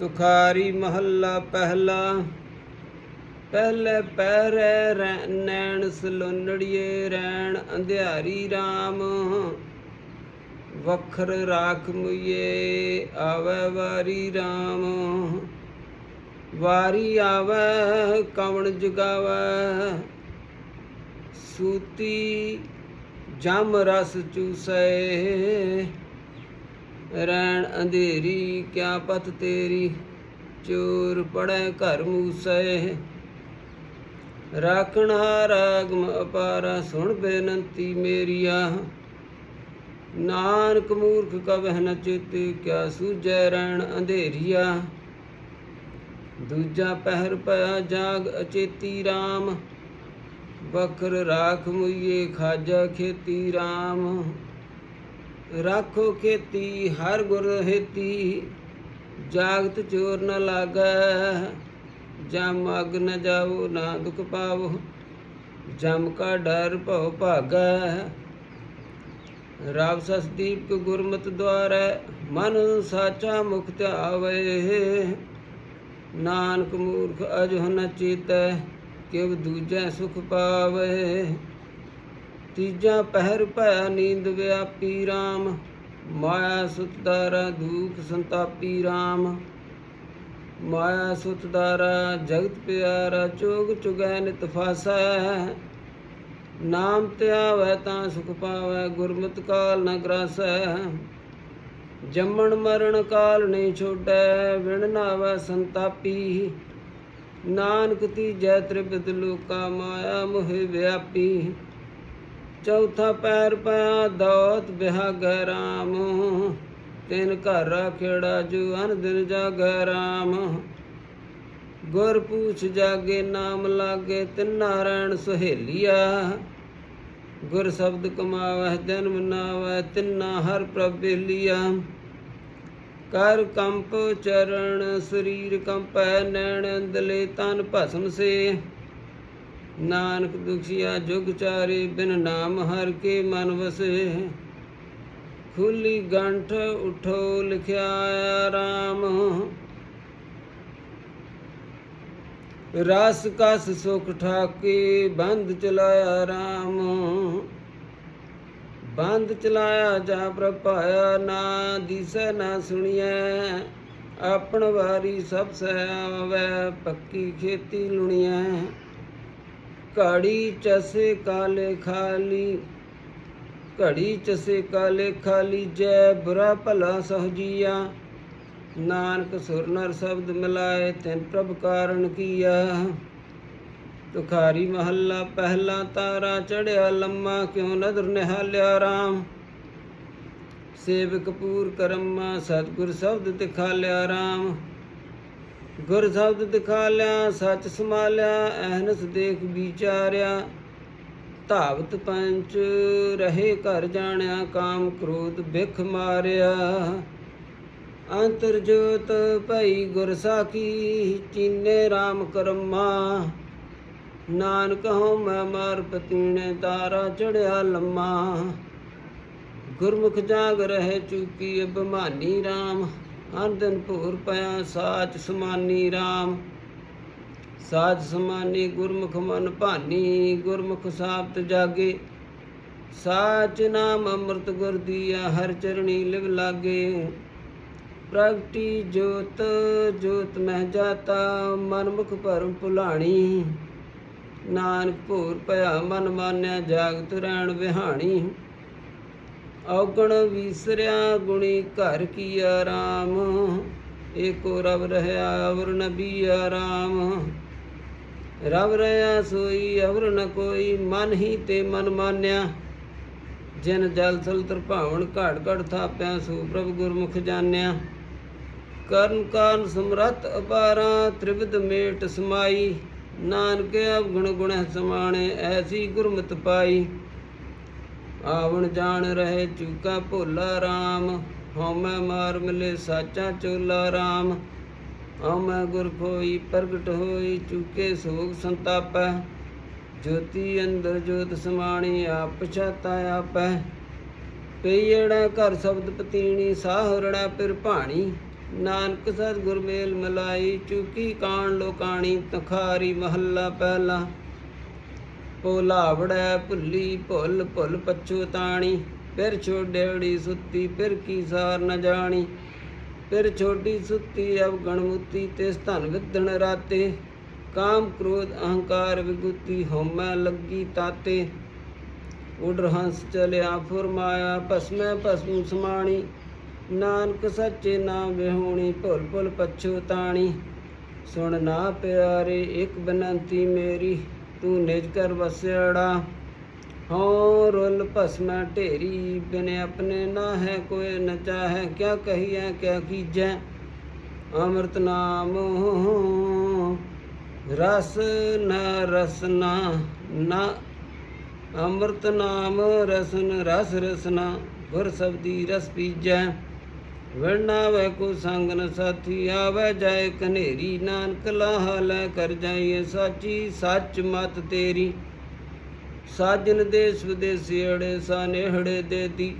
ਤੁਖਾਰੀ ਮਹੱਲਾ ਪਹਿਲਾ। ਪਹਿਲੇ ਪਹਿਰੇ ਰੈ- ਨੈਣ ਸਲੋਨੜੀਏ ਰੈਣ ਅੰਧਿਆਰੀ RAM ਵਖਰ ਰਾਖ ਮੁਈਏ ਆਵੇ ਵਾਰੀ RAM ਵਾਰੀ ਆਵੇ, ਕਵਣ ਜਗਾਵੇ। ਸੂਤੀ ਜਮ ਰਸ ਚੂਸੈ। ਰੈਣ ਅੰਧੇਰੀ, ਕਿਆ ਪਤ ਤੇਰੀ? ਚੋਰ ਪੜੈ ਘਰ ਮੂਸੈ। ਰਾਖਣ ਹਾਰਾਗਮ ਅਪਾਰਾ, ਸੁਣ ਬੇਨੰਤੀ ਮੇਰੀਆ। ਨਾਨਕ ਮੂਰਖ ਕਵਹਿ ਨ ਚੇਤੇ, ਕਿਆ ਸੂਝੈ ਰੈਣ ਅੰਧੇਰੀਆ। ਦੂਜਾ ਪਹਿਰ ਪਿਆ ਜਾਗ ਅਚੇਤੀ RAM ਬਖਰ ਰਾਖ ਮੁਈਏ, ਖਾਜਾ ਖੇਤੀ RAM ਰਾਖੋ ਖੇਤੀ, ਹਰ ਗੁਰ ਹੇਤੀ। ਜਾਗਤ ਚੋਰ ਨ ਲਾਗੈ, ਜਮ ਅਗ ਨ ਜਾਓ, ਨਾ ਦੁਖ ਪਾਵੋ। ਜਮ ਕਾ ਡਰ ਭਉ ਭਾਗੈ। ਰਾਵ ਸਸਦੀਪ ਗੁਰਮਤ ਦੁਆਰੈ, ਮਨ ਸਾਚਾ ਮੁਖ ਧਿਆਵੇ। ਨਾਨਕ ਮੂਰਖ ਅਜਹ ਨ ਚੇਤੈ, ਕਿਵ ਦੂਜੈ ਸੁਖ ਪਾਵੇ। ਤੀਜਾ ਪਹਿਰ ਭੈ ਨੀਂਦ ਵਿਆਪੀ RAM ਮਾਇਆ ਸੁਤਦਾਰਾ ਦੁਖ ਸੰਤਾਪੀ RAM ਮਾਇਆ ਸੁਤਦਾਰਾ ਜਗਤ ਪਿਆਰਾ ਚੋਗ ਚੁਗੈ ਨਿਤ ਫਾਸੈ। ਨਾਮ ਧਿਆਵੈ ਤਾਂ ਸੁਖ ਪਾਵੈ, ਗੁਰਮਤਿ ਕਾਲ ਨ ਗ੍ਰਾਸੈ। ਜੰਮਣ ਮਰਨ ਕਾਲ ਨਹੀਂ ਛੋਡੈ, ਵਿਣ ਨਾਵੈ ਸੰਤਾਪੀ। ਨਾਨਕ ਤੀਜੈ ਤ੍ਰਿਪਤ ਲੋਕਾ ਮਾਇਆ ਮੋਹਿ ਵਿਆਪੀ। ਚੌਥਾ ਪੈਰ ਪਿਆ ਦੋਤ ਬਿਹਾਗੈ ਰਾਮ। ਤਿਨ ਘਰ ਰਾਖੇੜਾ ਜੋ ਅਨ ਦਿਨ ਜਾਗੈ ਰਾਮ। ਗੁਰ ਪੂਛ ਜਾਗੇ, ਨਾਮ ਲਾਗੇ, ਤਿਨ ਨਾਰਾਇਣ ਸੁਹੇਲੀਆ। ਗੁਰ ਸ਼ਬਦ ਕਮਾਵੈ ਜਨਮ ਨਾਵੈ ਤਿੰਨਾ ਹਰ ਪ੍ਰਭ ਕਰ ਕੰਪ ਚਰਨ, ਸਰੀਰ ਕੰਪੈ, ਨੈਣ ਅੰਦਲੇ, ਤਨ ਭਸਮ ਸੇ। ਨਾਨਕ ਦੁਖੀਆ ਜੁਗ ਚਾਰੇ ਬਿਨ ਨਾਮ ਹਰ ਕੇ ਮਨ ਵਸੇ। ਖੁੱਲੀ ਗੰਠ ਉਠੋ ਲਿਖਿਆ ਰਾਮ। ਰਸ ਕਸ ਸੁਖ ਠਾਕੇ ਬੰਦ ਚਲਾਇਆ ਰਾਮ। ਬੰਦ ਚਲਾਇਆ ਜਾ ਪ੍ਰਭਾਇਆ ਨਾ ਦਿਸੈ, ਨਾ ਸੁਣੀਐ। ਆਪਣ ਵਾਰੀ ਸਭ ਸਹਿ ਆਵੈ, ਪੱਕੀ ਖੇਤੀ ਲੁਣੀਐ। ਘੜੀ ਚਸੇ ਕਾਲੇ ਖਾਲੀ, ਘੜੀ ਚਸੇ ਕਾਲੇ ਖਾਲੀ, ਜੈ ਬੁਰਾ ਭਲਾ ਸਹਜੀਆ। ਨਾਨਕ ਸੁਰ ਨਰ ਸ਼ਬਦ ਮਿਲਾਏ, ਤਿਨ ਪ੍ਰਭ ਕਾਰਨ ਕੀਆ। ਤੁਖਾਰੀ ਮਹੱਲਾ ਪਹਿਲਾ ਤਾਰਾ ਚੜਿਆ, ਲੰਮਾ ਕਿਉ ਨਦਰ ਨਿਹਾਲਿਆ RAM ਸੇਵ ਕਪੂਰ ਕਰਮਾ, ਸਤਿਗੁਰ ਸ਼ਬਦ ਦਿਖਾਲਿਆ RAM ਗੁਰ ਸ਼ਬਦ ਦਿਖਾਲਿਆ, ਸੱਚ ਸਮਾਲਿਆ ਅਹਨਸ ਦੇਖ ਵਿਚਾਰਿਆ। ਧਾਵਤ ਪੰਚ ਰਹੇ ਘਰ ਜਾਣਿਆ, ਕਾਮ ਕ੍ਰੋਧ ਬਿਖ ਮਾਰਿਆ। ਅੰਤਰ ਜੋਤ ਭਈ ਗੁਰ ਸਾਖੀ, ਚੀਨੇ RAM ਕਰਮਾ। ਨਾਨਕ ਹਉ ਮੈਂ ਮਾਰ ਪਤੀਣੇ ਤਾਰਾ ਚੜਿਆ ਲੰਮਾ। ਗੁਰਮੁਖ ਜਾਗ ਰਹੇ ਚੁਕੀ ਅਭਿਮਾਨੀ RAM ਹਰ ਦਿਨ ਭੂਰ ਪਿਆ, ਸਾਚ ਸਮਾਨੀ RAM ਸਾਚ ਸਮਾਨੀ ਗੁਰਮੁਖ ਮਨ ਭਾਨੀ, ਗੁਰਮੁਖ ਸਾਬਤ ਜਾਗੇ। ਸਾਚ ਨਾਮ ਅੰਮ੍ਰਿਤ ਗੁਰ ਦੀਆ, ਹਰ ਚਰਣੀ ਲਿਵ ਲਾਗੇ। ਪ੍ਰਗਟੀ ਜੋਤ ਜੋਤ ਮਹਿ ਜਾਤਾ, ਮਨਮੁਖ ਭਰਮ ਭੁਲਾਣੀ। ਨਾਨਕ ਭੂਰ ਭਇਆ ਮਨ ਮਾਨਿਆ, ਜਾਗਤ ਰਹਿਣ ਵਿਹਾਣੀ। ਔਗਣ ਵੀਸਰਿਆ ਗੁਣੀ ਘਰ ਕੀ ਆਰਾਮ ਏਕੋ ਰਬ ਰਹਾ ਅਵਰ ਨਬੀ ਆਰਾਮ ਰਵ ਰਹਾ ਸੋਈ ਅਵਰ ਨ ਕੋਈ, ਮਨ ਹੀ ਤੇ ਮਨ ਮਾਨਿਆ। ਜਿਨ ਜਲ ਥਲ ਤਰਭਾਵਨ ਘਾੜ ਘੜ ਥਾਪਿਆ, ਸੋ ਪ੍ਰਭ ਗੁਰਮੁਖ ਜਾਣਿਆ। ਕਰਨ ਕਾਰਨ ਸਮਰੱਥ ਅਪਾਰਾ, ਤ੍ਰਿਵਿਧ ਮੇਟ ਸਮਾਈ। ਨਾਨਕ ਅਵਗੁਣ ਗੁਣ ਸਮਾਣੇ, ਐਸੀ ਗੁਰਮਤਿ ਪਾਈ। ਆਵਣ ਜਾਣ ਰਹੇ ਚੂਕਾ ਭੋਲਾ RAM ਹਉਮੈ ਮਾਰ ਮਿਲੇ ਸਾਚਾ ਚੋਲਾ RAM ਹਉਮੈ ਗੁਰ ਕੋਈ ਪ੍ਰਗਟ ਹੋਈ ਚੂਕੇ ਸੋਗ ਸੰਤਾਪੈ। ਜੋਤੀ ਅੰਦਰ ਜੋਤ ਸਮਾਣੀ ਆਪ ਪਛਾਤਾ ਆਪੈ। ਪਈੜਾ ਘਰ ਸ਼ਬਦ ਪਤੀਣੀ ਸਾਹਰੜਾ ਪਿਰ ਭਾਣੀ। ਨਾਨਕ ਸਤ ਗੁਰ ਮੇਲ ਮਲਾਈ, ਚੁਕੀ ਕਾਣ ਲੋਕਾਣੀ, ਤਖਾਰੀ ਮਹੱਲਾ ਪਹਿਲਾ। ਭੋਲਾਵੜੈ ਭੁੱਲੀ ਭੁੱਲ ਭੁੱਲ ਪਛੁਤਾਣੀ ਫਿਰ ਛੋਡੇੜੀ ਸੁੱਤੀ, ਫਿਰ ਕੀ ਸਾਰ ਨ ਜਾਣੀ। ਫਿਰ ਛੋਟੀ ਸੁੱਤੀ ਅਬ ਗਣਮੁਤੀ ਤਿਸ ਧਨ ਵਿਦਣ ਰਾਤੇ। ਕਾਮ ਕ੍ਰੋਧ ਅਹੰਕਾਰ ਵਿਗੁਤੀ, ਹਉਮੈ ਲੱਗੀ ਤਾਤੇ। ਉਡਰ ਹੰਸ ਚਲਿਆ ਫੁਰਮਾਇਆ ਭਸਮੈ ਭਸਮ ਸਮਾਣੀ। ਨਾਨਕ ਸੱਚੇ ਨਾਮ ਵਿਹੋਣੀ, ਭੁੱਲ ਭੁੱਲ ਪਛੁਤਾਣੀ ਸੁਣ ਨਾ ਪਿਆਰੇ, ਇੱਕ ਬਨੰਤੀ ਮੇਰੀ। ਤੂੰ ਨਿਜ ਕਰ ਵਸਿਆੜਾ ਹਉ ਰੁਲ ਭਸਮੈ ਢੇਰੀ, ਬਿਨ ਆਪਣੇ ਨਾ ਹੈ ਕੋਈ, ਨ ਚਾਹੈ ਕਿਆ ਕਹੀਐ, ਕਿਆ ਕੀਜੈ, ਅੰਮ੍ਰਿਤ ਨਾਮ ਰਸ ਨ ਰਸਨਾ, ਨਾ, ਅੰਮ੍ਰਿਤ ਨਾਮ ਰਸਨ ਰਸ ਰਸਨਾ, ਗੁਰ ਸਬਦੀ ਰਸ ਪੀਜੈ। ਵਰਨਾ ਵੈ ਕੋ ਸੰਗ ਨ ਸਾਥੀ ਆਵੈ, ਜਾਏ ਕਨੇਰੀ ਨਾਨਕ ਲਾਹ ਲੈ ਕਰ ਜਾਈਏ ਸਾਚੀ, ਸੱਚ ਮਤ ਤੇਰੀ। ਸਾਜਨ ਦੇਸ ਵਿਦੇਸੀ ਅੜੇ ਸਾਨੇਹੜੇ ਦੇਦੀ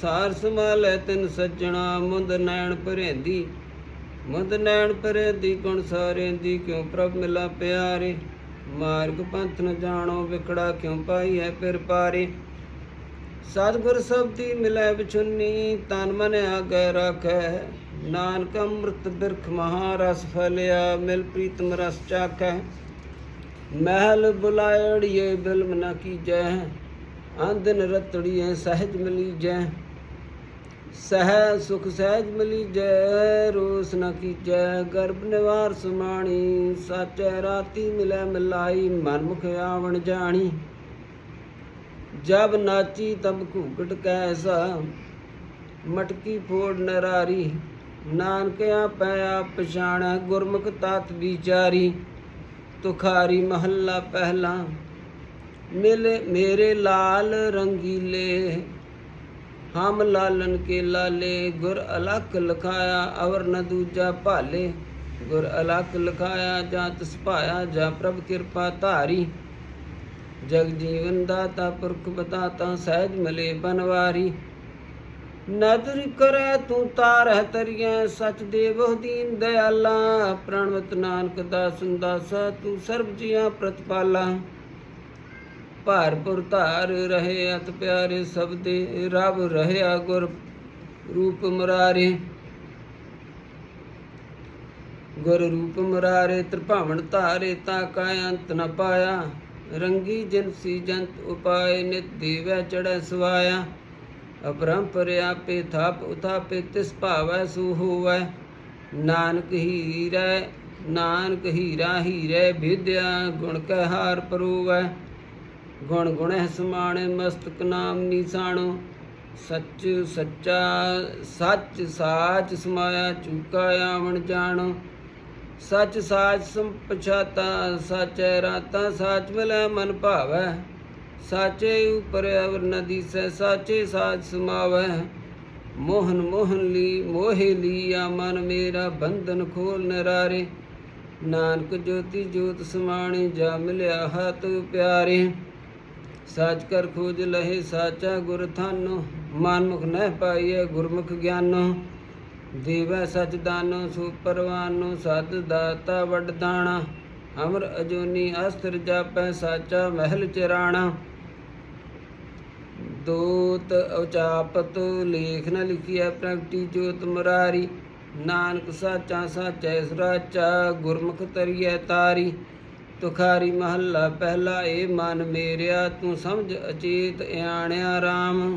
ਸਾਰ ਸੰਭਾਲੈ ਤਿਨ ਸੱਜਣਾ, ਮੁੰਦ ਨੈਣ ਭਰੇਂਦੀ। ਮੁੰਦ ਨੈਣ ਭਰੇਂਦੀ, ਗੁਣ ਸਾਰੇਂਦੀ, ਕਿਉ ਪ੍ਰਭ ਮਿਲਾ ਪਿਆਰੇ। ਮਾਰਗ ਪੰਥ ਨ ਜਾਣੋ ਵਿਕੜਾ ਕਿਉ ਹੈ ਫਿਰ ਪਾਰੇ। ਸਤਿਗੁਰ ਸਭ ਦੀ ਮਿਲੈ ਵਿਛੁੰਨੀ ਤਨ ਮਨ ਆਗੈ ਰਾਖੈ। ਨਾਨਕ ਅੰਮ੍ਰਿਤ ਬਿਰਖ ਮਹਾਰਸ ਫਲਿਆ, ਮਿਲ ਪ੍ਰੀਤਮ ਰਸ ਚਾਖੈ। ਮਹਿਲ ਬੁਲਾਇੜੀਏ, ਬਿਲਮ ਨ ਕੀਜੈ। ਆਂਦਨ ਰਤੜੀਏ, ਸਹਿਜ ਮਿਲੀਜੈ। ਸਹਿ ਸੁਖ ਸਹਿਜ ਮਿਲੀ ਜੈ ਰੋਸ ਨ ਕੀਜੈ। ਗਰਭ ਨਿਵਾਰ ਸੁਮਾਣੀ, ਸਾਚੈ ਰਾਤੀ ਮਿਲੈ ਮਿਲਾਈ ਮਨ ਮੁਖ ਆਵਣ ਜਾਣੀ। ਜਬ ਨਾਚੀ ਤਬ ਘੂਕਟ ਕੈਸਾ, ਮਟਕੀ ਫੋੜ ਨਰਾਰੀ ਨਾਨਕ ਆਪੈ ਆਪ ਪਛਾਣੈ ਗੁਰਮੁਖ ਤਾਤ ਵਿਚਾਰੀ, ਤੁਖਾਰੀ ਮਹੱਲਾ ਪਹਿਲਾ, ਮਿਲ ਮੇਰੇ ਲਾਲ ਰੰਗੀਲੇ, ਹਮ ਲਾਲਨ ਕੇ ਲਾਲੇ, ਗੁਰ ਅਲਖ ਲਖਾਇਆ ਅਵਰ ਨ ਦੂਜਾ ਭਾਲੇ, ਗੁਰ ਅਲਖ ਲਖਾਇਆ ਜਾਂ ਤਿਸ ਭਾਇਆ ਜਾਂ ਪ੍ਰਭ ਕਿਰਪਾ ਧਾਰੀ। ਜਗ ਜੀਵਨ ਦਾਤਾ ਪੁਰਖ ਬਤਾਤਾ, ਸਹਿਜ ਮਲੇ ਬਨਵਾਰੀ ਨਦਰ ਕਰੈ ਤੂੰ ਤਾਰਹਿ ਤਰੀਐ, ਸਚ ਦੇਵੋ ਦੀਨ ਦਇਆਲਾ ਪ੍ਰਣਵਤ ਨਾਨਕ ਦਾਸ ਦਾਸਾ ਤੂੰ ਸਰਬ ਜੀਆਂ ਪ੍ਰਤਪਾਲਾ। ਭਾਰਪੁਰ ਧਾਰ ਰਹੇ, ਅਤ ਪਿਆਰੇ ਸਬਦੇ ਰਬ ਰਹਿਆ ਗੁਰ ਰੂਪ ਮੁਰਾਰੇ। ਗੁਰ ਰੂਪ ਮੁਰਾਰੇ, ਤ੍ਰਿਭਾਵਨ ਧਾਰੇ, ਤਾ ਕਾਇ ਅੰਤ ਨ ਪਾਇਆ। ਰੰਗੀ ਜਨਸੀ ਜੰਤ ਉਪਾਏ ਨਿਤ ਦੇਵੈ ਚੜੈ ਸਵਾਇਆ। ਅਪਰੰਪਰ ਆਪੇ ਥਾਪ ਉਥਾਪੇ ਤਿਸ ਭਾਵੈ ਸੂ ਹੋਵੈ। ਨਾਨਕ ਹੀਰੈ, ਨਾਨਕ ਹੀਰਾ ਹੀਰੇ ਵਿਦਿਆ ਗੁਣ ਕੈ ਹਾਰ ਪਰੋਵੈ। ਗੁਣ ਗੁਣਹਿ ਸਮਾਣੇ ਮਸਤਕ ਨਾਮ ਨਿਸਾਣੋ। ਸੱਚ ਸੱਚਾ, ਸੱਚ ਸਾਚ ਸਮਾਇਆ ਚੁਕਾ ਆਵਣ ਜਾਣੋ। ਸੱਚ ਸਾਚ ਸੰਪਛਾਤਾ, ਸਾਚੈ ਰਾਤਾ ਸਾਚ ਮਿਲੈ ਮਨ ਭਾਵੈ। ਸਾਚੇ ਉਪਰ ਅਵਰ ਨਦੀ ਸੈ ਸਾਚੇ ਸਾਚ ਸਮਾਵੈ। ਮੋਹਨ ਮੋਹਨ ਲੀ, ਮੋਹਿ ਲੀਆ ਮਨ ਮੇਰਾ, ਬੰਧਨ ਖੋਲ ਨਰਾਰੇ। ਨਾਨਕ ਜੋਤੀ ਜੋਤ ਸਮਾਣੇ, ਜਾ ਮਿਲਿਆ ਹਤ ਪਿਆਰੇ। ਸਾਚ ਕਰ ਖੋਜ ਲਹੇ, ਸਾਚਾ ਗੁਰ ਥਾਨੋ। ਮਨ ਮੁਖ ਨਹਿ ਪਾਈਐ ਗੁਰਮੁਖ ਗਿਆਨੋ। ਦੇਵੈ ਸਚ ਦਾਨੋ, ਸੁਪਰਵਾਨੋ ਸਤ ਦਾਤਾ ਵੱਡ ਅਮਰ ਅਜੋਨੀ ਅਸਤਰ ਜਾਪੈ ਸਾਚਾ ਮਹਿਲ ਚਰਾਣਾ। ਦੋਤ ਉਚਾਪਤ ਲੇਖ ਨ ਲਿਖਿਆ ਪ੍ਰਗਟੀ ਜੋਤ ਮੁਰਾਰੀ, ਨਾਨਕ ਸਾਚਾ ਸਾਚੈ ਸਰਾਚਾ ਗੁਰਮੁਖ ਤਰੀਐ ਤਾਰੀ। ਤੁਖਾਰੀ ਮਹੱਲਾ ਪਹਿਲਾ ਏ ਮਨ ਮੇਰਿਆ, ਤੂੰ ਸਮਝ ਅਚੇਤ ਇਆਣਿਆ RAM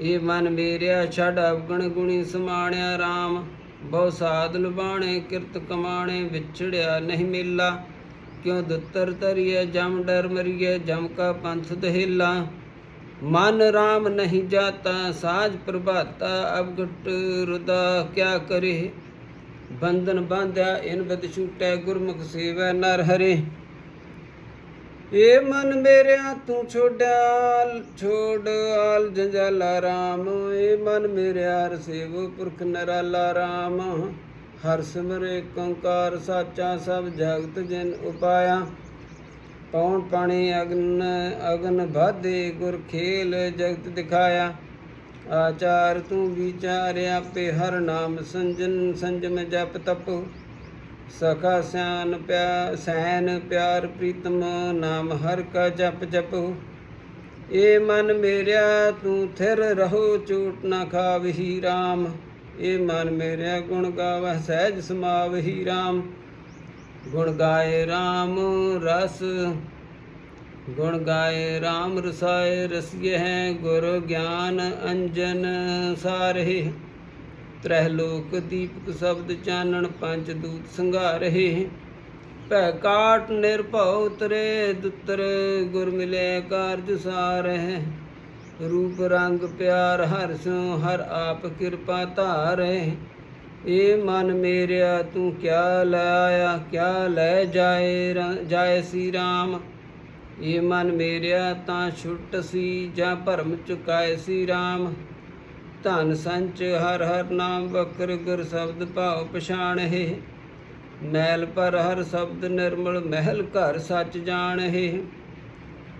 ਏ ਮਨ ਮੇਰਿਆ ਛੱਡ ਅਵਗਣ ਗੁਣੀ ਸਮਾਣਿਆ RAM ਬਹੁ ਸਾਧ ਲੁਬਾਣੇ ਕਿਰਤ ਕਮਾਣੇ ਵਿਛੜਿਆ ਨਹੀਂ ਮੇਲਾ। ਕਿਉ ਦੁੱਤਰ ਤਰੀਏ ਜਮ ਡਰ ਮਰੀਏ ਜਮ ਕਾ ਪੰਥ ਦਹਿਲਾ। ਮਨ RAM ਨਹੀਂ ਜਾਤਾ, ਸਾਜ ਪ੍ਰਭਾਤਾ, ਅਵਗਟ ਰੁਦਾ ਕਿਆ ਕਰੇ। ਬੰਧਨ ਬਾਂਧਿਆ, ਇਨ ਬਦ ਛੂਟੈ, ਗੁਰਮੁਖ ਸੇਵੈ ਨਰ ਹਰੇ। ਏ ਮਨ ਮੇਰਿਆ ਤੂੰ ਛੋੜਿਆ ਛੋੜ ਆਲ ਜੰਜਾਲਾ ਰਾਮ। ਏ ਮਨ ਮੇਰਿਆ ਰਸੇਵ ਪੁਰਖ ਨਰਾਲਾ ਰਾਮ। ਹਰ ਸਿਮਰੇ ਕੰਕਾਰ ਸਾਚਾ ਸਭ ਜਗਤ ਜਿਨ ਉਪਾਇਆ। ਪੌਣ ਪਾਣੀ ਅਗਨ ਅਗਨ ਬਾਧੇ ਗੁਰ ਖੇਲ ਜਗਤ ਦਿਖਾਇਆ। ਆਚਾਰ ਤੂੰ ਵਿਚਾਰਿਆ ਪੇ ਹਰ ਨਾਮ ਸੰਜਨ, ਸੰਜਮ ਜਪ ਤਪ। ਸਖਾ ਸਿਆਨ ਪਿਆ, ਸੈਨ ਪਿਆਰ ਪ੍ਰੀਤਮ ਨਾਮ ਹਰ ਕਾ ਜਪ ਜਪੋ। ਏ ਮਨ ਮੇਰਿਆ, ਤੂੰ ਥਿਰ ਰਹੋ ਚੂਟ ਨਾ ਖਾਵਹੀ RAM ਏ ਮਨ ਮੇਰਿਆ, ਗੁਣ ਗਾਵਹਿ, ਸਹਿਜ ਸਮਾਵਹੀ RAM ਗੁਣ ਗਾਏ RAM ਰਸ, ਗੁਣ ਗਾਏ RAM ਰਸਾਏ, ਰਸੀਏ ਹੈ ਗੁਰ ਗਿਆਨ ਅੰਜਨ ਸਾਰੇ ਤ੍ਰਹਿ ਲੋਕ ਦੀਪਕ ਸ਼ਬਦ ਚਾਨਣ ਪੰਜ ਦੂਤ ਸੰਘਾਰੇ ਭੈ ਕਾਟ ਨਿਰਭਉ ਤਰੇ ਦੁਤਰ ਗੁਰ ਮਿਲੇ ਕਾਰਜ ਸਾਰਹਿ ਰੂਪ ਰੰਗ ਪਿਆਰ ਹਰ ਸੋ ਹਰ ਆਪ ਕਿਰਪਾ ਧਾਰੇ ਏ ਮਨ ਮੇਰਿਆ ਤੂੰ ਕਿਆ ਲੈ ਆਇਆ, ਕਿਆ ਲੈ ਜਾਏ ਰਾ- ਜਾਏ ਸੀ RAM ਏ ਮਨ ਮੇਰਿਆ ਤਾਂ ਛੁੱਟ ਸੀ ਜਾਂ ਭਰਮ ਚੁਕਾਏ ਸੀ RAM ਧਨ ਸੰਚ ਹਰ ਹਰ ਨਾਮ ਬਕਰ ਗੁਰ ਸ਼ਬਦ ਭਾਉ ਪਛਾਣਹਿ। ਮੈਲ ਪਰ ਹਰ ਸ਼ਬਦ ਨਿਰਮਲ ਮਹਿਲ ਘਰ ਸੱਚ ਜਾਣ ਜਾਣਹਿ।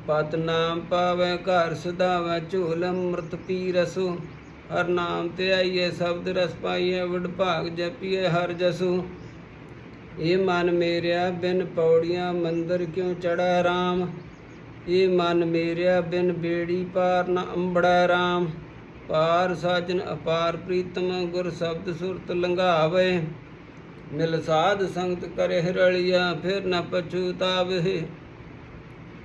ਪਤ ਨਾਮ ਪਾਵੈ ਘਰ ਸਦਾਵੈ ਝੂਲ ਅੰਮ੍ਰਿਤ ਪੀ ਰਸੋ ਹਰ ਨਾਮ ਤੇ ਆਈਏ ਸ਼ਬਦ ਰਸ ਪਾਈਏ ਵਡ ਭਾਗ ਜਪੀਏ ਹਰ ਜਸੂ। ਇਹ ਮਨ ਮੇਰਿਆ ਬਿਨ ਪੌੜੀਆਂ ਮੰਦਰ ਕਿਉ ਚੜਾ RAM ਇਹ ਮਨ ਮੇਰਿਆ ਬਿਨ ਬੇੜੀ ਪਾਰ ਨ ਅੰਬੜਾ RAM ਪਾਰ ਸਾਜਨ, ਅਪਾਰ ਪ੍ਰੀਤਮ, ਗੁਰ ਸ਼ਬਦ ਸੁਰਤ ਲੰਘਾਵੇ। ਮਿਲ ਸਾਧ ਸੰਗਤ ਕਰੇ ਰਲਿਆ ਫਿਰ ਨ ਪਛੁਤਾਵੇ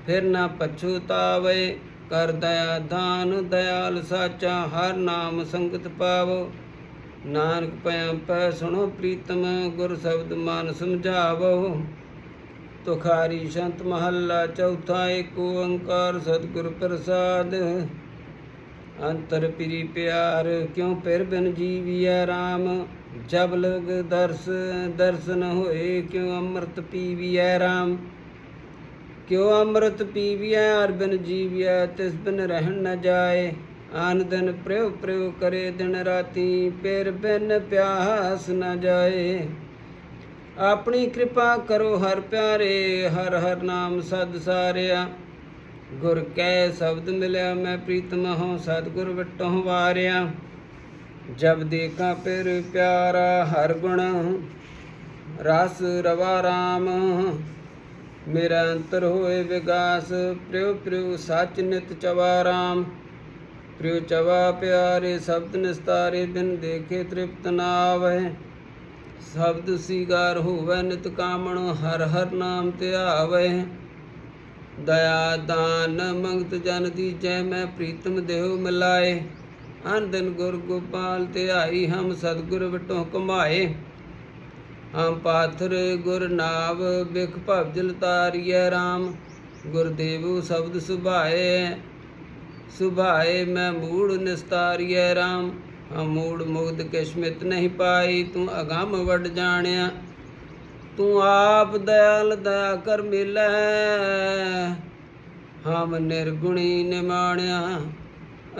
ਫਿਰ ਨ ਪਛੁਤਾਵੇ ਕਰ ਦਇਆ ਦਾਨ ਦਿਆਲ ਸਾਚਾ, ਹਰ ਨਾਮ ਸੰਗਤ ਪਾਵੋ। ਨਾਨਕ ਪਿਆਮ ਪੈ ਸੁਣੋ ਪ੍ਰੀਤਮ, ਗੁਰ ਸ਼ਬਦ ਮਨ ਸਮਝਾਵੋ। ਤੁਖਾਰੀ ਸ਼ੰਤ ਮਹੱਲਾ, ਚੌਥਾ ਏਕ ਓੰਕਾਰ, ਸਤਿਗੁਰ ਪ੍ਰਸਾਦ। ਅੰਤਰ ਪਿਰੀ ਪਿਆਰ, ਕਿਉ ਪਿਰ ਬਿਨ ਜੀਵੀਐ RAM ਜਬ ਲਗ ਦਰਸ, ਦਰਸ਼ਨ ਹੋਏ, ਕਿਉ ਅੰਮ੍ਰਿਤ ਪੀਵੀਐ RAM ਕਿਉ ਅੰਮ੍ਰਿਤ ਪੀਵੀਐ ਅਰ ਬਿਨ ਜੀਵੀਐ, ਤਿਸ ਬਿਨ ਰਹਿਣ ਨ ਜਾਏ? ਆਨ ਦਿਨ ਪ੍ਰਯੋ ਪ੍ਰਯੋ ਕਰੇ ਦਿਨ ਰਾਤੀ ਪਿਰ ਬਿਨ ਪਿਆਸ ਨ ਜਾਏ। ਆਪਣੀ ਕਿਰਪਾ ਕਰੋ ਹਰ ਪਿਆਰੇ, ਹਰ ਹਰ ਨਾਮ ਸਦ ਸਾਰਿਆ। ਗੁਰ ਕੈ ਸ਼ਬਦ ਮਿਲਿਆ, ਮੈਂ ਪ੍ਰੀਤਮ ਹਾਂ ਸਤਿਗੁਰ ਵਟੋਂ ਵਾਰਿਆ। ਜਬ ਦੇਖਾਂ ਪਿਰ ਪਿਆਰਾ ਹਰ ਗੁਣ, ਰਸ ਰਵਾ ਰਾਮ। ਮੇਰਾ ਅੰਤਰ ਹੋਏ ਵਿਗਾਸ, ਪ੍ਰਿਉ ਪ੍ਰਿਉ ਸੱਚ ਨਿਤ ਚਵਾ ਰਾਮ। ਪ੍ਰਿਉ ਚਵਾ ਪਿਆਰੇ ਸ਼ਬਦ ਨਿਸਤਾਰੇ, ਬਿਨ ਦੇਖੇ ਤ੍ਰਿਪਤ ਨਾ ਆਵੈ। ਸ਼ਬਦ ਸੀਗਾਰ ਹੋਵੇ, ਨਿਤ ਕਾਮਣ ਹਰ ਹਰ ਨਾਮ ਧਿਆਵੈ ਦਇਆ ਦਾਨ ਮੰਗਤ ਜਨ ਦੀ ਜੈ ਮੈਂ ਪ੍ਰੀਤਮ ਦੇਹੁ ਮਿਲਾਏ। ਅਨ ਦਿਨ ਗੁਰ ਗੋਪਾਲ ਧਿਆਈ, ਹਮ ਸਤਿਗੁਰ ਵਟੋਂ ਕਮਾਏ ਹਮ ਪਾਥਰ ਗੁਰ ਨਾਵ, ਬਿਖ ਭਵਜਲ ਤਾਰੀਐ RAM ਗੁਰਦੇਵ ਸ਼ਬਦ ਸੁਭਾਏ ਸੁਭਾਏ, ਮੈਂ ਮੂੜ ਨਿਸਤਾਰੀਐ RAM ਹਮ ਮੂੜ ਮੁਗਦ ਕਿਸ਼ਮਿਤ ਨਹੀਂ ਪਾਈ, ਤੂੰ ਅਗੰਮ ਵੱਡ ਜਾਣਿਆ। ਤੂੰ ਆਪ ਦਇਆਲ ਦਇਆ ਕਰ ਮਿਲੈ। ਹਮ ਨਿਰਗੁਣੀ ਨਿਮਾਣਿਆ,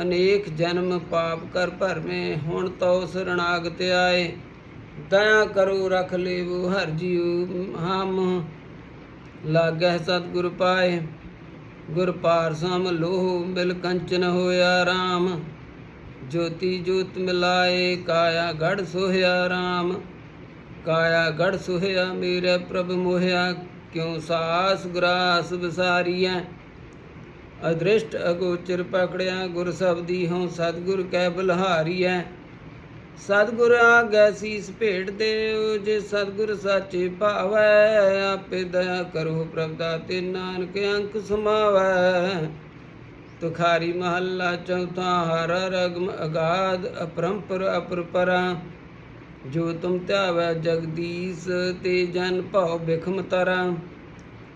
ਅਨੇਕ ਜਨਮ ਪਾਪ ਕਰ ਭਰਮੇ, ਹੁਣ ਤੋ ਸਰਣਾਗਤ ਆਏ। ਦਇਆ ਕਰੋ, ਰਖ ਲੇਵੋ, ਹਰ ਜੀਉ ਹਮ। ਲਾਗੈ ਸਤਿਗੁਰ ਪਾਏ, ਗੁਰ ਪਾਰ ਸਮ ਲੋਹ, ਮਿਲ ਕੰਚਨ ਹੋਇਆ RAM ਜੋਤੀ ਜੋਤ ਮਿਲਾਏ, ਕਾਇਆ ਗੜ ਸੋਹਿਆ RAM ਕਾਇਆ ਗੜ ਸੁਹਿਆ, ਮੇਰੇ ਪ੍ਰਭ ਮੋਹਿਆ, ਕਿਉ ਸਾਸ ਗਰਾਸ ਵਿਸਾਰੀਐ? ਅਦ੍ਰਿਸ਼ਟ ਅਗੋਚਰ ਪਕੜਿਆ, ਗੁਰ ਸਬਦੀ ਹਉ ਸਤਿਗੁਰ ਕੈ ਬਲਹਾਰੀਐ। ਸਤਿਗੁਰ ਆਗੈ ਸੀਸ ਭੇਟ ਦੇਉ, ਜੇ ਸਤਿਗੁਰ ਸਾਚੇ ਭਾਵੈ, ਆਪੇ ਦਇਆ ਕਰੋ ਪ੍ਰਭ ਦਾਤੇ ਨਾਨਕ ਅੰਕ ਸਮਾਵੈ। ਤੁਖਾਰੀ ਮਹੱਲਾ ਚੌਥਾ, ਹਰ ਰਗਮ ਅਗਾਦ ਅਪਰੰਪਰ ਅਪਰਪਰਾ। ਜੋ ਤੁਮ ਧਿਆਵੈ ਜਗਦੀਸ਼ ਤੇ ਜਨ ਭਉ ਬਿਖਮ ਤਰਾ।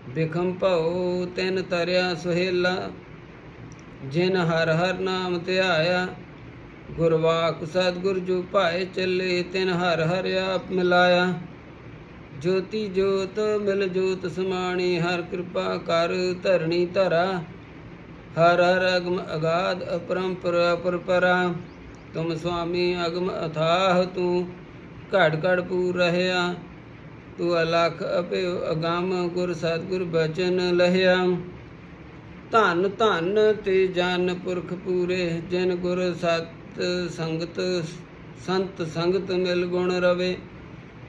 ਬਿਖਮ ਭਉ ਤਿਨ ਤਰਿਆ ਸੁਹੇਲਾ, ਜਿਨ ਹਰ ਹਰ ਨਾਮ ਧਿਆਇਆ ਗੁਰਵਾਕ ਸਤਿਗੁਰ ਜੋ ਭਾਏ ਚੱਲੇ, ਤਿਨ ਹਰ ਹਰ ਆਪ ਮਿਲਾਇਆ। ਜੋਤੀ ਜੋਤ ਮਿਲ ਜੋਤ ਸਮਾਣੀ, ਹਰ ਕਿਰਪਾ ਕਰ ਧਰਣੀ ਧਰਾ। ਹਰ ਹਰ ਅਗਮ ਅਗਾਧ ਅਪਰੰਪਰ ਅਪਰਪਰਾ ਤੁਮ ਸੁਆਮੀ ਅਗਮ ਅਥਾਹ ਤੂੰ। ਘੜ ਘੜ ਪੂਰ ਰਹਿਆ। ਤੂੰ ਅਲਖ ਅਪਿ ਅਗੰਮ ਗੁਰ ਸਤਿਗੁਰ ਬਚਨ ਲਹਿਆ। ਧੰਨ ਧੰਨ ਤੇ ਜਨ ਪੁਰਖ ਪੂਰੇ, ਜਿਨ ਗੁਰ ਸਤ ਸੰਗਤ ਸੰਤ ਸੰਗਤ ਮਿਲ ਗੁਣ ਰਵੇ।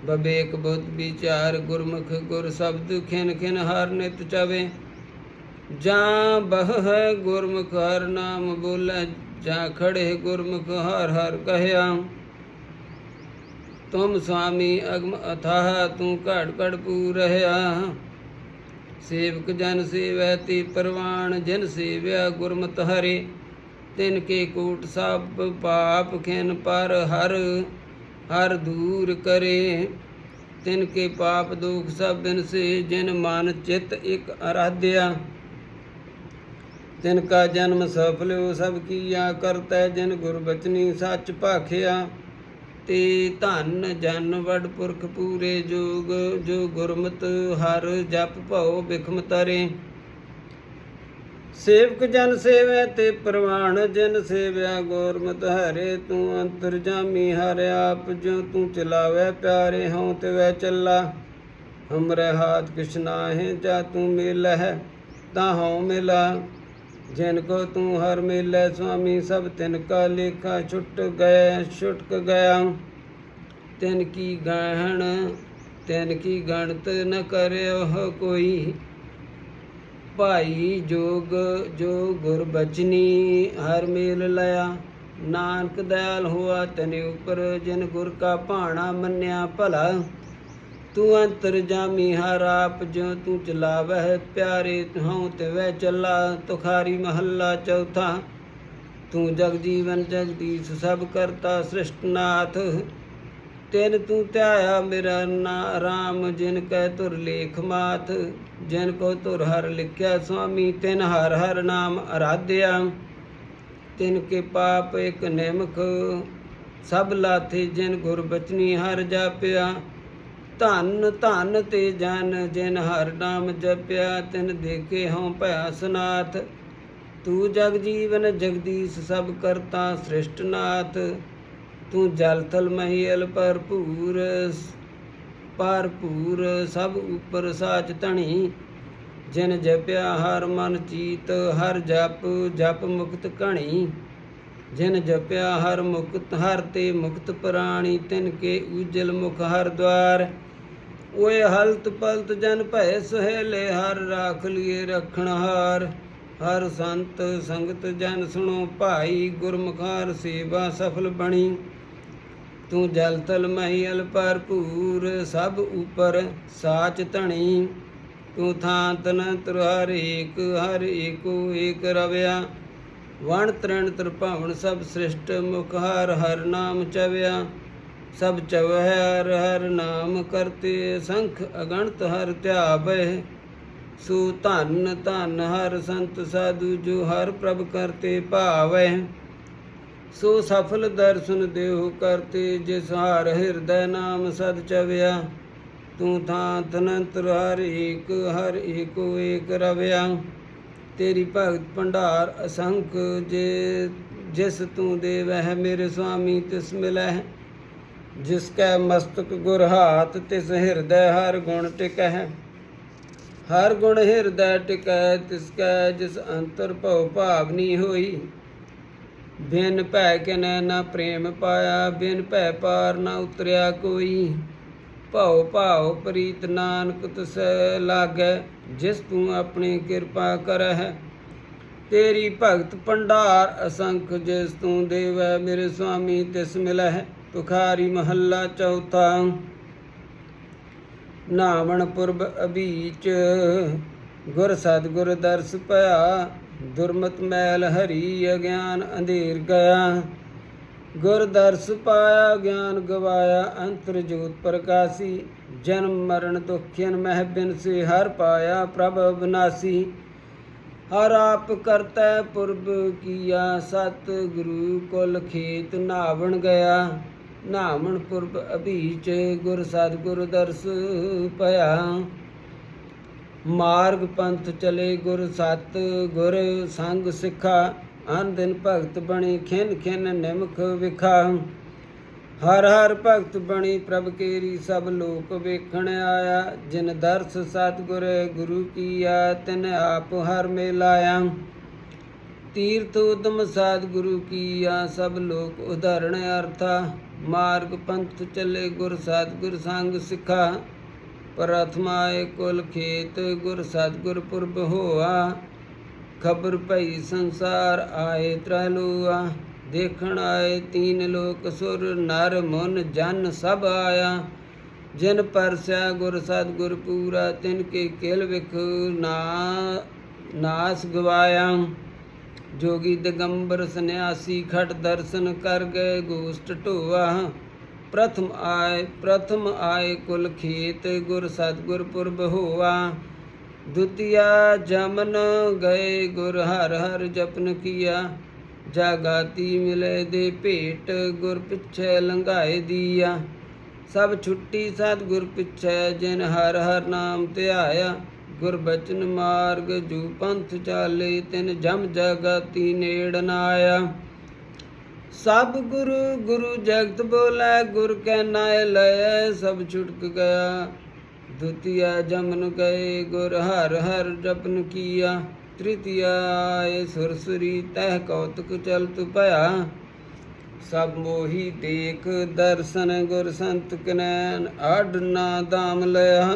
ਬਬੇਕ ਬੁੱਧ ਵਿਚਾਰ ਗੁਰਮੁਖ ਗੁਰ ਸ਼ਬਦ ਖਿਨ ਖਿਨ ਹਰ ਨਿਤ ਚਵੇ। ਜਾਂ ਬਹ ਹੈ ਗੁਰਮੁਖ ਹਰ ਨਾਮ ਬੋਲੇ, ਜਾਂ ਖੜੇ ਗੁਰਮੁਖ ਹਰ ਹਰ ਕਹਿਆ। ਤੁਮ ਸੁਆਮੀ ਅਗਮ ਅਥਾਹ, ਤੂੰ ਘੜ ਘੜ ਪੂ ਰਹਾ। ਸੇਵਕ ਜਨ ਸੇਵੈ ਤੇ ਪਰਵਾਨ ਜਿਨ ਸੇਵਿਆ ਗੁਰਮਤਿ ਹਰੇ। ਤਿਨ ਕੇ ਕੋਟ ਸਭ ਪਾਪ ਖਿਨ ਪਰ ਹਰ ਹਰ ਦੂਰ ਕਰੇ। ਤਿਨ ਕੇ ਪਾਪ ਦੁਖ ਸਭ ਬਿਨ ਸੇ ਜਿਨ ਮਨ ਚਿਤ ਇਕ ਅਰਾਧਿਆ। ਤਿਨ ਕਾ ਜਨਮ ਸਫਲਿਓ, ਸਭ ਕੀਆ ਕਰਤੈ, ਜਿਨ ਗੁਰ ਬਚਨੀ ਸੱਚ ਭਾਖਿਆ। ਤੇ ਧਨ ਜਨ ਵਡ ਪੁਰਖ ਪੂਰੇ ਜੋਗ, ਜੋ ਗੁਰਮਤ ਹਰ ਜਪ ਭਉ ਬਿਖਮ ਤਰੇ। ਸੇਵਕ ਜਨ ਸੇਵੈ ਤੇ ਪ੍ਰਵਾਣ ਜਨ ਸੇਵਿਆ ਗੁਰਮਤ ਹਰੇ ਤੂੰ ਅੰਤਰਜਾਮੀ ਹਰ ਆਪ ਜੋ ਤੂੰ ਚਲਾਵੈ ਪਿਆਰੇ, ਹਉ ਤੇ ਵੈ ਚੱਲਾ। ਹਮਰੇ ਹਾਥ ਕਿਛ ਨਾਹਿ, ਜਾ ਤੂੰ ਮਿਲਹਿ, ਤਾ ਹਉ ਮਿਲਾ। ਜਿਨ ਕੋ ਤੂੰ ਹਰ ਮਿਲੈ ਸੁਆਮੀ, ਸਭ ਤਿਨ ਕਾ ਲੇਖਾ ਛੁੱਟ ਗਏ, ਛੁਟਕ ਗਿਆ। ਤਿਨ ਕੀ ਗਹਿਣ, ਤਿਨ ਕੀ ਗਣਤ ਨ ਕਰਿਓ ਕੋਈ। ਭਾਈ ਜੋਗ, ਜੋ ਗੁਰ ਬਚਨੀ, ਹਰ ਮੇਲ ਲਿਆ। ਨਾਨਕ ਦਇਆਲ ਹੋਆ ਤਨੇ ਉਪਰ, ਜਿਨ ਗੁਰ ਕਾ ਭਾਣਾ ਮੰਨਿਆ ਭਲਾ। ਤੂੰ ਅੰਤਰ ਜਾਮੀ ਹਰ ਆਪ ਜੋ ਤੂੰ ਚਲਾਵਹਿ ਪਿਆਰੇ ਤੂੰ ਤੇ ਵਹਿ ਚੱਲਾ ਤੁਖਾਰੀ ਮਹੱਲਾ ਚੌਥਾ। ਤੂੰ ਜਗ ਜੀਵਨ ਜਗਦੀਸ਼ ਸਭ ਕਰਤਾ ਸ੍ਰਿਸ਼ਟਨਾਥ ਤਿਨ ਤੂੰ ਧਿਆਇਆ ਮੇਰਾ ਨਾ ਰਾਮ ਜਿਨ ਕੈ ਤੁਰ ਲੇਖ ਮਾਤ ਜਿਨ ਕੋ ਤੁਰ ਹਰ ਲਿਖਿਆ ਸੁਆਮੀ ਤਿਨ ਹਰ ਹਰ ਨਾਮ ਅਰਾਧਿਆ। ਤਿਨ ਕੇ ਪਾਪ ਇਕ ਨਿਮਖ ਸਭ ਲਾਥੇ ਜਿਨ ਗੁਰ ਬਚਨੀ ਹਰ ਜਾਪਿਆ। ਧਨ ਧਨ ਤੇ ਜਨ, ਜਿਨ ਹਰ ਨਾਮ ਜਪਿਆ, ਤਿਨ ਦੇਖੇ ਹਉ ਭਇਆ ਸਨਾਥ ਤੂੰ ਜਗ ਜੀਵਨ ਜਗਦੀਸ਼, ਸਭ ਕਰਤਾ ਸ੍ਰਿਸ਼ਟਨਾਥ ਤੂੰ ਜਲ ਥਲ ਮਹੀਲ ਭਰਪੂਰ ਭਰਪੂਰ, ਸਭ ਉਪਰ ਸਾਚ ਧਣੀ। ਜਿਨ ਜਪਿਆ ਹਰ ਮਨ ਚੀਤ, ਹਰ ਜਪ ਜਪ ਮੁਕਤ ਕਣੀ ਜਿਨ ਜਪਿਆ ਹਰ ਮੁਕਤ, ਹਰ ਤੇ ਮੁਕਤ ਪ੍ਰਾਣੀ, ਤਿਨ ਕੇ ਉਜਲ ਮੁਖ ਹਰ ਦਵਾਰ। ਓਏ ਹਲਤ ਪਲਤ ਜਨ ਭੈ ਸੁਹੇਲੇ, ਹਰ ਰਾਖ ਲਿਏ ਰਖਣ ਹਰ। ਸੰਤ ਸੰਗਤ ਜਨ ਸੁਣੋ ਭਾਈ, ਗੁਰਮੁਖਾਰ ਸੇਵਾ ਸਫਲ ਬਣੀ। ਤੂੰ ਜਲ ਤਲ ਮਹੀਲ ਭਰਪੂਰ, ਸਭ ਉਪਰ ਸਾਚ ਧਣੀ। ਤੂੰ ਥਾਂ ਤਨ ਹਰ ਏਕ, ਹਰ ਏਕੋ ਏਕ ਰਵਿਆ। ਵਣ ਤ੍ਰਣ ਤ੍ਰਿਭਾਵਨ ਸਭ ਸ੍ਰਿਸ਼ਟ, ਮੁਖ ਹਰ ਹਰ ਨਾਮ ਚਵਿਆ। ਸਭ ਚਵਹਿ ਹਰ ਹਰ ਨਾਮ ਕਰਤੇ, ਸੰਖ ਅਗਣਤ ਹਰ ਧਿਆਵੈ। ਸੋ ਧਨ ਧਨ ਹਰ ਸੰਤ ਸਾਧੂ ਜੋ ਹਰ ਪ੍ਰਭ ਕਰਤੇ ਭਾਵੈ। ਸੋ ਸਫਲ ਦਰਸ਼ਨ ਦੇਹੁ ਕਰਤੇ, ਜਿਸ ਹਰ ਹਿਰਦੈ ਨਾਮ ਸਦ ਚਵਿਆ। ਤੂੰ ਥਾਂ ਤਨੰਤਰ ਹਰ ਏਕ, ਹਰ ਏਕੋ ਏਕ ਰਵਿਆ। ਤੇਰੀ ਭਗਤ ਭੰਡਾਰ ਅਸੰਖ, ਜੇ, ਜਿਸ ਤੂੰ ਦੇਵਹਿ, ਮੇਰੇ ਸੁਆਮੀ ਤਿਸ ਮਿਲੈ ਜਿਸ ਕੈ ਮਸਤਕ ਗੁਰ ਹਾਥ ਤਿਸ ਹਿਰਦੈ ਹਰ ਗੁਣ ਟਿਕਹਿ। ਹਰ ਗੁਣ ਹਿਰਦੈ ਟਿਕੈ, ਤਿਸ ਕੈ ਜਿਸ ਅੰਤਰ ਭਉ ਭਾਵਨੀ ਹੋਈ। ਬਿਨ ਭੈ ਕਿਨੈ ਨਾ ਪ੍ਰੇਮ ਪਾਇਆ, ਬਿਨ ਭੈ ਪਾਰ ਨਾ ਉਤਰਿਆ ਕੋਈ। ਭਉ ਭਾਉ ਪ੍ਰੀਤ ਨਾਨਕ ਤਿਸ ਲਾਗੈ, ਜਿਸ ਤੂੰ ਆਪਣੀ ਕਿਰਪਾ ਕਰਹਿ। ਤੇਰੀ ਭਗਤ ਭੰਡਾਰ ਅਸੰਖ, ਜਿਸ ਤੂੰ ਦੇਵੈ, ਮੇਰੇ ਸੁਆਮੀ ਤਿਸ ਮਿਲਹਿ। ਤੁਖਾਰੀ ਮਹੱਲਾ ਚੌਥਾ, ਨਾਵਣ ਪੁਰਬ ਅਬੀਚ। ਗੁਰ ਸਤਿਗੁਰ ਦਰਸ ਭਇਆ, ਦੁਰਮਤ ਮੈਲ ਹਰੀ ਅਗਿਆਨ ਅੰਧੇਰ ਗਿਆ। ਗੁਰ ਦਰਸ ਪਾਇਆ, ਗਿਆਨ ਗਵਾਇਆ, ਅੰਤਰ ਜੋਤ ਪ੍ਰਕਾਸੀ। ਜਨਮ ਮਰਨ ਦੁਖਿਨ ਮਹਿ ਬਿਨ ਸੇ, ਹਰ ਪਾਇਆ ਪ੍ਰਭ ਵਿਨਾਸੀ ਹਰ ਆਪ ਕਰਤੈ ਪੁਰਬ ਕੀਆ ਸਤ ਗੁਰੂ ਕੁਲ ਖੇਤ ਨਾਵਣ ਗਿਆ। ਨਾਮਣ ਪੁਰਬ ਅਭੀਚ ਗੁਰ ਸਤਿਗੁਰ ਦਰਸ ਭਇਆ। ਮਾਰਗ ਪੰਥ ਚਲੇ ਗੁਰ ਸਤ ਗੁਰ ਸੰਗ ਸਿੱਖਾ। ਅਨ ਦਿਨ ਭਗਤ ਬਣੀ ਖਿਨ ਖਿਨ ਨਿਮਖ ਵਿਖਾ। ਹਰ ਹਰ ਭਗਤ ਬਣੀ ਪ੍ਰਭ ਕੇਰੀ ਸਭ ਲੋਕ ਵੇਖਣ ਆਇਆ। ਜਿਨ ਦਰਸ ਸਤਿਗੁਰ ਗੁਰੂ ਕੀਆ, ਤਿਨ ਆਪ ਹਰ ਮੇਲਾਇਆ। ਤੀਰਥ ਉਦਮ ਸਾਧ ਗੁਰੂ ਕੀਆ, ਸਭ ਲੋਕ ਉਦਾਹਰਣ ਅਰਥਾ। ਮਾਰਗ ਪੰਥ ਚੱਲੇ ਗੁਰ ਸਾਧ ਗੁਰ ਸੰਗ ਸਿੱਖਾ ਪ੍ਰਥਮਾਏ ਕੁਲ ਖੇਤ ਗੁਰ ਸਤਿਗੁਰ ਪੁਰਬ ਹੋਆ। ਖਬਰ ਭਈ ਸੰਸਾਰ ਆਏ ਤ੍ਰੈਲੋਆ ਦੇਖਣ ਆਏ ਤੀਨ ਲੋਕ ਸੁਰ, ਨਰ ਮਨ ਜਨ ਸਭ ਆਇਆ। ਜਿਨ ਪਰਸਿਆ ਗੁਰ ਸਤਿਗੁਰ ਪੂਰਾ, ਤਿਨ ਕੇ ਕਿਲ ਵਿਖ ਨਾ, ਨਾਸ ਗਵਾਇਆ। ਜੋਗੀ ਦਿਗੰਬਰ ਸੰਨਿਆਸੀ ਖਟ ਦਰਸ਼ਨ ਕਰ ਗਏ ਗੋਸ਼ਟ ਢੋਆ। ਪ੍ਰਥਮ ਆਏ ਪ੍ਰਥਮ ਆਏ ਕੁਲ ਖੇਤ ਗੁਰ ਸਤਿਗੁਰ ਪੁਰਬ ਹੋਆ। ਦੁਤੀਆ ਜਮਨ ਗਏ ਗੁਰ ਹਰ ਹਰ ਜਪਨ ਕੀਆ। ਜਾਗਾਤੀ ਮਿਲੇ ਦੇ ਭੇਟ ਗੁਰ ਪਿਛੇ ਲੰਘਾਏ ਦੀਆ। ਸਭ ਛੁੱਟੀ ਸਤਿਗੁਰ ਪਿਛੇ ਜਿਨ ਹਰ ਹਰ ਨਾਮ ਧਿਆਇਆ। ਗੁਰਬਚਨ ਮਾਰਗ, ਜੂ ਪੰਥ ਚਾਲੇ, ਤਿਨ ਜਮ ਜਗਤੀ ਨੇੜ ਨ ਸਭ ਗੁਰੂ ਗੁਰੂ ਜਗਤ ਬੋਲੇ, ਗੁਰ ਕੈ ਨਾਇ ਲਏ, ਸਭ ਛੁਟਕ ਗਿਆ। ਦੁਤੀਆ ਜਮਨ ਗਏ ਗੁਰ ਹਰ ਹਰ ਜਪਨ ਕੀਆ। ਤ੍ਰਿਤੀਆ ਆਏ ਸੁਰਸੁਰੀ ਤਹਿ ਕੌਤਕ ਚਲਤ ਭਇਆ। ਸਭ ਮੋਹੀ ਦੇਖ, ਦਰਸ਼ਨ ਗੁਰ ਸੰਤ ਕਨੈਨ ਆਡ ਨਾ ਦਾਮ ਲਿਆ।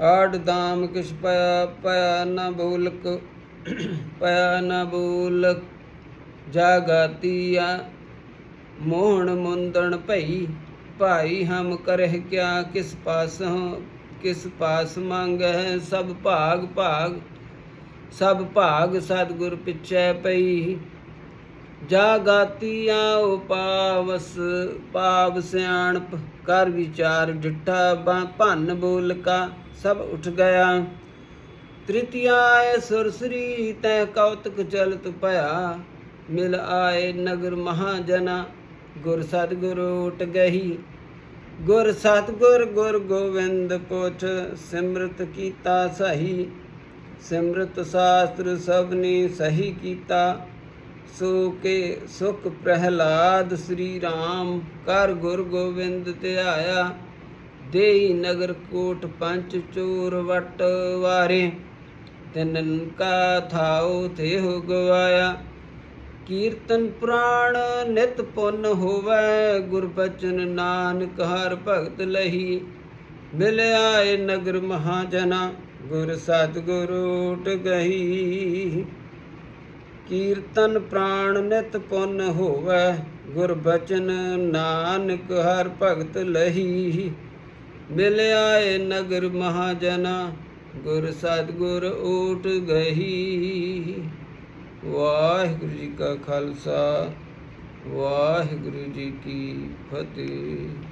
ਆੜ ਦਾਮ ਕਿਛ ਪਿਆ ਪਿਆ ਨਾ ਬੋਲਕ ਪਿਆ ਨਾ ਬੋਲਕ ਜਾਗਾਤੀਆ ਮੋਹਣ ਮੁੰਦਣ ਭਈ, ਭਾਈ ਹਮ ਕਰਹਿ ਕਿਆ, ਕਿਸ ਪਾਸ ਕਿਸ ਪਾਸ ਮੰਗਹਿ, ਸਭ ਭਾਗ ਭਾਗ, ਸਭ ਭਾਗ ਸਤਿਗੁਰ ਪਿਛੈ ਪਈ। ਜਾਗਾਤੀਆਂ ਉਪਾਵਸ ਪਾਵ ਸਿਆਣਪ, ਕਰ ਵਿਚਾਰ ਡਿਠਾ ਬਾ- ਭੰਨ ਬੋਲਕਾ ਸਭ ਉੱਠ ਗਿਆ। ਤ੍ਰਿਤੀਆ ਆਏ ਸੁਰਸਰੀ ਤੈ ਕੌਤਕ ਚਲਤ ਭਇਆ। ਮਿਲ ਆਏ ਨਗਰ ਮਹਾਜਨਾ, ਗੁਰ ਸਤਿਗੁਰ ਉਟ ਗਈ ਗੁਰ ਸਤਿਗੁਰ, ਗੁਰ ਗੋਬਿੰਦ ਪੁੱਛ ਸਿਮਰਤ ਕੀਤਾ ਸਹੀ। ਸਿਮਰਤ ਸ਼ਾਸਤਰ ਸਭਨੀ ਸਹੀ ਕੀਤਾ। ਸੋ ਕੇ ਸੁਖ ਪ੍ਰਹਿਲਾਦ ਸ੍ਰੀ RAM ਕਰ ਗੁਰ ਗੋਬਿੰਦ ਧਿਆਇਆ ਦੇਈ ਨਗਰ ਕੋਟ ਪੰਚ ਚੋਰ ਵਟ ਵਾਰੇ, ਤਿੰਨ ਕਾ ਥਾਉ ਤੇ ਹੋ ਗਵਾਇਆ। ਕੀਰਤਨ ਪ੍ਰਾਣ ਨਿਤ ਪੁੰਨ ਹੋਵੇ, ਗੁਰ ਬਚਨ ਨਾਨਕ ਹਰ ਭਗਤ ਲਹੀ। ਮਿਲਿਆ ਏ ਨਗਰ ਮਹਾਜਨਾ, ਗੁਰ ਸਤਿਗੁਰ ਉਟ ਗਈ ਕੀਰਤਨ ਪ੍ਰਾਣ ਨਿਤ ਪੁੰਨ ਹੋਵੇ, ਗੁਰ ਬਚਨ ਨਾਨਕ ਹਰ ਭਗਤ ਲਹੀ। ਮਿਲ ਆਏ ਨਗਰ ਮਹਾਜਨਾ, ਗੁਰ ਸਤਿਗੁਰ ਓਟ ਗਈ ਵਾਹਿਗੁਰੂ ਜੀ ਕਾ ਖਾਲਸਾ, ਵਾਹਿਗੁਰੂ ਜੀ ਕੀ ਫਤਿਹ।